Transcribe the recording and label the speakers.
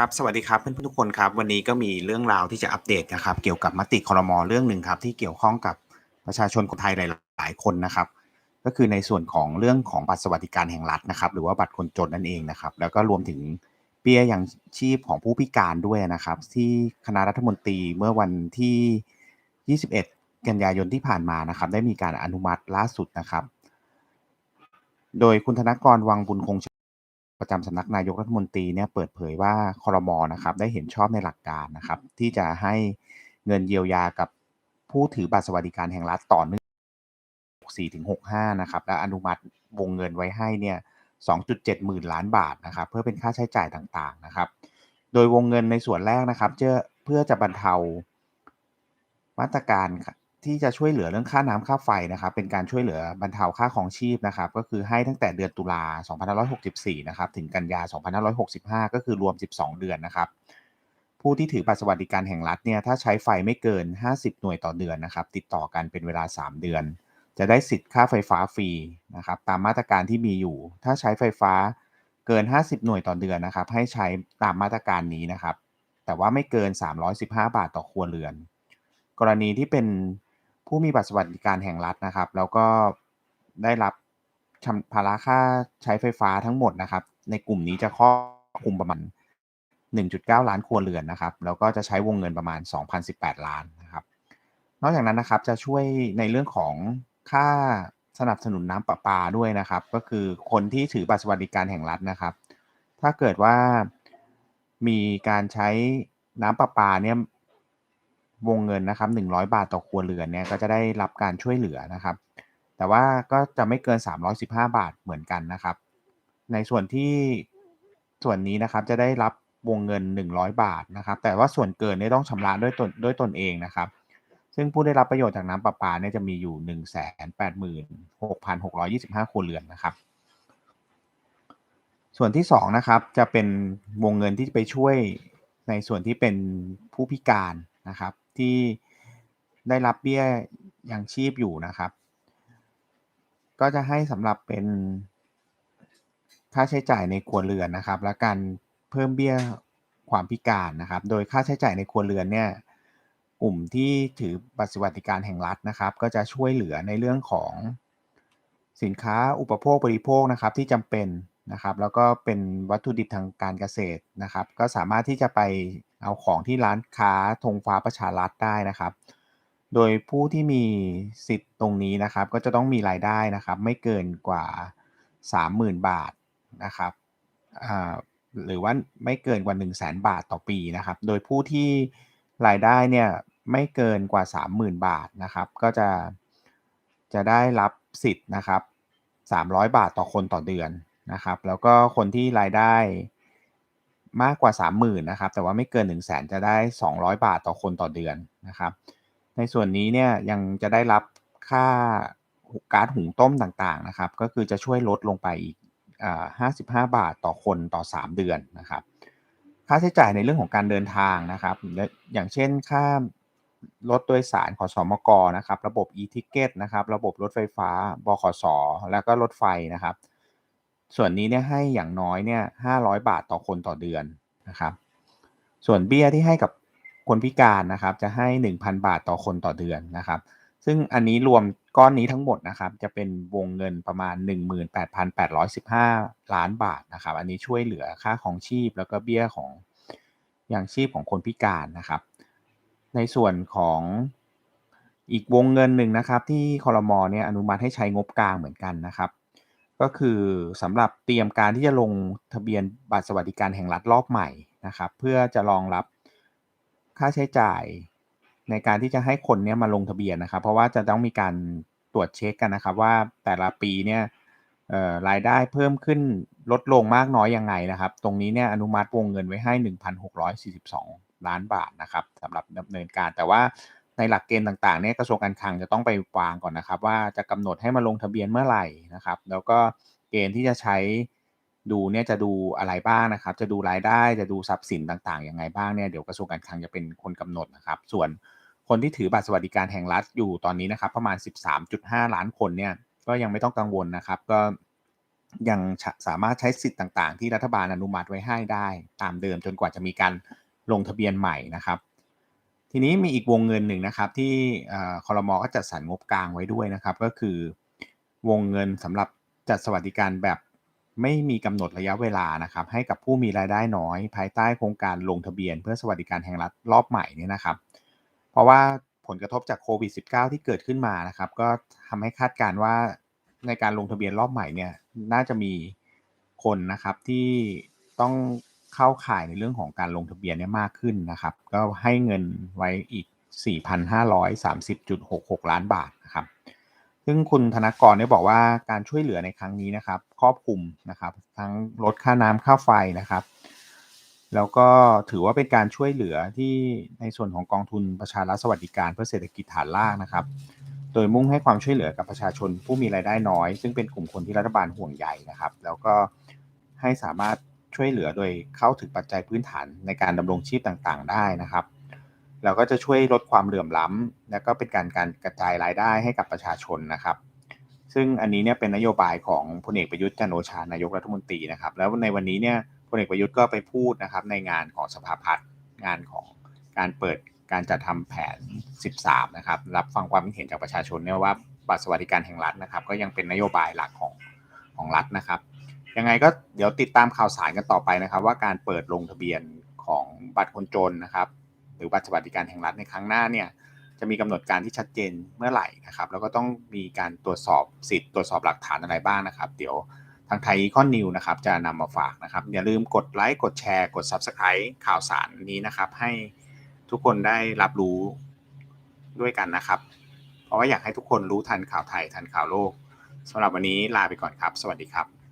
Speaker 1: ครับ สวัสดีครับเพื่อนๆทุกคนครับ วันนี้ก็มีเรื่องราวที่จะอัปเดตนะครับ เกี่ยวกับมติคอรมอเรื่องหนึ่งครับ ที่เกี่ยวข้องกับประชาชนคนไทยหลาย ๆ คนนะครับ ก็คือในส่วนของเรื่องของบัตรสวัสดิการแห่งรัฐนะครับ หรือว่าบัตรคนจนนั่นเองนะครับ แล้วก็รวมถึงเบี้ยยังชีพของผู้พิการด้วยนะครับ ที่คณะรัฐมนตรีเมื่อวันที่ 21 กันยายนที่ผ่านมานะครับ ได้มีการอนุมัติล่าสุดนะครับ โดยคุณธนกรวังบุญคงช ประจำสำนักนายกรัฐมนตรีเนี่ยเปิดเผยว่าคอรมอนะครับได้เห็นชอบในหลักการนะครับ ที่จะให้เงินเยียวยากับผู้ถือบัตรสวัสดิการแห่งรัฐต่อเนื่อง64ถึง65นะครับและอนุมัติวงเงินไว้ให้เนี่ย2.7 หมื่นล้านบาทนะครับ เพื่อเป็นค่าใช้จ่ายต่างๆนะครับ โดยวงเงินในส่วนแรกนะครับเพื่อจะบรรเทามาตรการ ที่จะช่วยเหลือเรื่องค่าน้ำค่าไฟนะครับ เป็นการช่วยเหลือบรรเทาค่าของชีพนะครับ ก็คือให้ตั้งแต่เดือนตุลา2564 นะครับ ถึงกันยา 2565 ก็คือรวม 12 เดือนนะครับ ผู้ที่ถือบัตรสวัสดิการแห่งรัฐเนี่ย ถ้าใช้ไฟไม่เกิน 50 หน่วยต่อเดือนนะครับ ติดต่อกันเป็นเวลา 3 เดือน จะได้สิทธิ์ค่าไฟฟ้าฟรีนะครับ ตามมาตรการที่มีอยู่ ถ้าใช้ไฟฟ้าเกิน 50 หน่วยต่อเดือนนะครับ ให้ใช้ตามมาตรการนี้นะครับ แต่ว่าไม่เกิน 315 บาทต่อครัวเรือน กรณีที่เป็น ผู้มีบัตรสวัสดิการแห่งรัฐนะครับ แล้วก็ได้รับภาระค่าใช้ไฟฟ้าทั้งหมดนะครับ ในกลุ่มนี้จะครอบคลุมประมาณ 1.9 ล้านครัวเรือนนะครับ แล้วก็จะใช้วงเงินประมาณ 2,018 ล้านนะครับ นอกจากนั้นนะครับจะช่วยในเรื่องของค่าสนับสนุนน้ำประปาด้วยนะครับ ก็คือคนที่ถือบัตรสวัสดิการแห่งรัฐนะครับ ถ้าเกิดว่ามีการใช้น้ำประปาเนี่ย วงเงินนะครับ100 บาทต่อครัวเรือนเนี่ยก็จะได้รับการช่วยเหลือนะครับ แต่ว่าก็จะไม่เกิน 315 บาทเหมือนกันนะครับ ในส่วนที่ส่วนนี้นะครับจะได้รับวงเงิน 100 บาทนะครับ แต่ว่าส่วนเกินเนี่ยต้องชำระด้วยตนด้วยตนเองนะครับ ซึ่งผู้ได้รับประโยชน์จากน้ำประปาเนี่ยจะมีอยู่ 186,625ครัวเรือนนะครับส่วนที่2นะครับจะเป็นวงเงินที่ไปช่วยในส่วนที่เป็นผู้พิการนะครับ ที่ได้รับเบี้ยอยังชีพอยู่นะครับ ก็จะให้สำหรับเป็นค่าใช้จ่ายในครัวเรือนนะครับ และการเพิ่มเบี้ยความพิการนะครับ โดยค่าใช้จ่ายในครัวเรือนเนี่ยกลุ่มที่ถือบัตรสวัสดิการแห่งรัฐนะครับ ก็จะช่วยเหลือในเรื่องของสินค้าอุปโภคบริโภคนะครับที่จำเป็น นะครับแล้วก็เป็นวัตถุดิบทางการเกษตรนะครับ ก็สามารถที่จะไปเอาของที่ร้านค้าธงฟ้าประชารัฐได้นะครับ โดยผู้ที่มีสิทธิ์ตรงนี้นะครับ ก็จะต้องมีรายได้นะครับ ไม่เกินกว่า 30,000 บาทนะครับหรือว่าไม่เกินกว่า 1 0 0 0 0แบาทต่อปีนะครับ โดยผู้ที่รายได้เนี่ยไม่เกินกว่า 30,000 บาทนะครับ ก็จะจะได้รับสิทธิ์นะครับ 300 บาทต่อคนต่อเดือน นะครับ แล้วก็คนที่รายได้มากกว่า 30,000นะครับ แต่ว่าไม่เกิน 1 0 0 0 0แจะได้ 200 บาทต่อคนต่อเดือนนะครับ ในส่วนนี้เนี่ยยังจะได้รับค่ากาซหุงต้มต่างๆนะครับ ก็คือจะช่วยลดลงไปอีก55 บาทต่อคนต่อ 3 เดือนนะครับ ค่าใช้จ่ายในเรื่องของการเดินทางนะครับอย่างเช่นค่ารถโดยสารขอสอมกนะครับ ระบบ e-ticket นะครับ ระบบรถไฟฟ้า บขส แล้วก็รถไฟนะครับ ส่วนนี้เนี่ยให้อย่างน้อยเนี่ย500บาทต่อคนต่อเดือนนะครับ ส่วนเบี้ยที่ให้กับคนพิการนะครับจะให้ 1,000 บาทต่อคนต่อเดือนนะครับ ซึ่งอันนี้รวมก้อนนี้ทั้งหมดนะครับ จะเป็นวงเงินประมาณ 18,815 ล้านบาทนะครับ อันนี้ช่วยเหลือค่าของชีพแล้วก็เบี้ยของอย่างชีพของคนพิการนะครับ ในส่วนของอีกวงเงินหนึ่งนะครับ ที่คอรมอเนี่ยอนุมัติให้ใช้งบกลางเหมือนกันนะครับ ก็คือสำหรับเตรียมการที่จะลงทะเบียนบัตรสวัสดิการแห่งรัฐรอบใหม่นะครับ เพื่อจะรองรับค่าใช้จ่ายในการที่จะให้คนเนี้มาลงทะเบียนนะครับ เพราะว่าจะต้องมีการตรวจเช็คกันนะครับ ว่าแต่ละปีเนี่ยรายได้เพิ่มขึ้นลดลงมากน้อยยังไงนะครับ ตรงนี้เนี่ยอนุมัติวงเงินไว้ให้ 1,642 ล้านบาทนะครับสำหรับดำเนินการแต่ว่า ในหลักเกณฑ์ต่างๆเนี่ยกระทรวงการคลังจะต้องไปวางก่อนนะครับ ว่าจะกำหนดให้มาลงทะเบียนเมื่อไหร่นะครับ แล้วก็เกณฑ์ที่จะใช้ดูเนี่ยจะดูอะไรบ้างนะครับ จะดูรายได้จะดูทรัพย์สินต่างๆยังไงบ้างเนี่ยเดี๋ยวกระทรวงการคลังจะเป็นคนกำหนดนะครับ ส่วนคนที่ถือบัตรสวัสดิการแห่งรัฐอยู่ตอนนี้นะครับ ประมาณ 13.5 ล้านคนเนี่ยก็ยังไม่ต้องกังวลนะครับ ก็ยังสามารถใช้สิทธิ์ต่างๆ ที่รัฐบาลอนุมัติไว้ให้ได้ ตามเดิมจนกว่าจะมีการลงทะเบียนใหม่นะครับ ทีนี้มีอีกวงเงินหนึ่งนะครับ ที่คอรมอก็จัดสรรงบกลางไว้ด้วยนะครับ ก็คือวงเงินสำหรับจัดสวัสดิการแบบไม่มีกำหนดระยะเวลานะครับ ให้กับผู้มีรายได้น้อย ภายใต้โครงการลงทะเบียน เพื่อสวัสดิการแห่งรัฐรอบใหม่นี่นะครับ เพราะว่าผลกระทบจากโควิด -19 ที่เกิดขึ้นมานะครับ ก็ทำให้คาดการณ์ว่าในการลงทะเบียนรอบใหม่เนี่ยน่าจะมีคนนะครับที่ต้อง เข้าข่ายในเรื่องของการลงทะเบียนเนี่ยมากขึ้นนะครับ ก็ให้เงินไว้อีก 4,530.66 ล้านบาทนะครับซึ่งคุณธนกรเนี่ยบอกว่าการช่วยเหลือในครั้งนี้นะครับ ครอบคลุมนะครับ ทั้งลดค่าน้ำค่าไฟนะครับ แล้วก็ถือว่าเป็นการช่วยเหลือที่ในส่วนของกองทุนประชารัฐสวัสดิการเพื่อเศรษฐกิจฐานรากนะครับ โดยมุ่งให้ความช่วยเหลือกับประชาชนผู้มีรายได้น้อย ซึ่งเป็นกลุ่มคนที่รัฐบาลห่วงใยนะครับ แล้วก็ให้สามารถ ช่วยเหลือโดยเข้าถึงปัจจัยพื้นฐานในการดำรงชีพต่างๆ ได้นะครับแล้วก็จะช่วยลดความเหลื่อมล้ำและก็เป็นการการกระจายรายได้ให้กับประชาชนนะครับ ซึ่งอันนี้เนี่ยเป็นนโยบายของพลเอกประยุทธ์จันโอชานายกรัฐมนตรีนะครับ แล้วในวันนี้เนี่ยพลเอกประยุทธ์ก็ไปพูดนะครับในงานของสภาพัฒน์งานของการเปิดการจัดทำแผน 13 นะครับ รับฟังความคิดเห็นจากประชาชนเนี่ยว่าบัตรสวัสดิการแห่งรัฐนะครับ ก็ยังเป็นนโยบายหลักของของรัฐนะครับ ยังไงก็เดี๋ยวติดตามข่าวสารกันต่อไปนะครับ ว่าการเปิดลงทะเบียนของบัตรคนจนนะครับ หรือบัตรสวัสดิการแห่งรัฐในครั้งหน้าเนี่ยจะมีกำหนดการที่ชัดเจนเมื่อไหร่นะครับ แล้วก็ต้องมีการตรวจสอบสิทธิ์ตรวจสอบหลักฐานอะไรบ้างนะครับ เดี๋ยวทางไทยคอนิวนะครับ จะนำมาฝากนะครับ อย่าลืมกดไลค์กดแชร์กด Subscribe ข่าวสารนี้นะครับ ให้ทุกคนได้รับรู้ด้วยกันนะครับ เพราะว่าอยากให้ทุกคนรู้ทันข่าวไทยทันข่าวโลกสำหรับวันนี้ลาไปก่อนครับ สวัสดีครับ